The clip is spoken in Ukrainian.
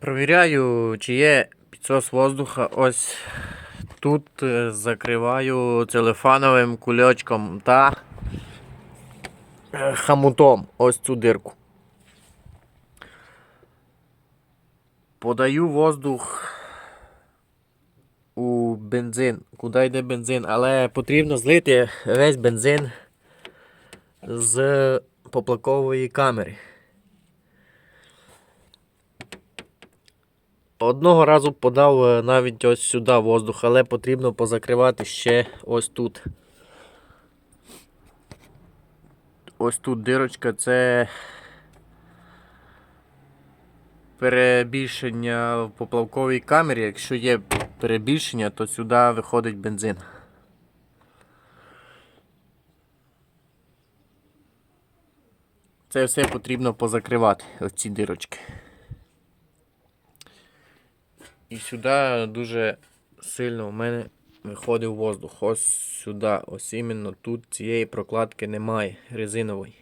Провіряю, чи є підсос воздуха. Ось тут е, закриваю целефановим кульочком та е, хамутом ось цю дирку. Подаю воздух у бензин, куди йде бензин, але потрібно злити весь бензин з поплакової камери. Одного разу подав е, навіть ось сюди воздух, але потрібно позакривати ще ось тут. Ось тут дирочка це перебільшення в поплавковій камері. Якщо є перебільшення, то сюди виходить бензин. Це все потрібно позакривати, оці дирочки. І сюди дуже сильно в мене виходив воздух. Ось сюди, ось іменно тут цієї прокладки немає резинової.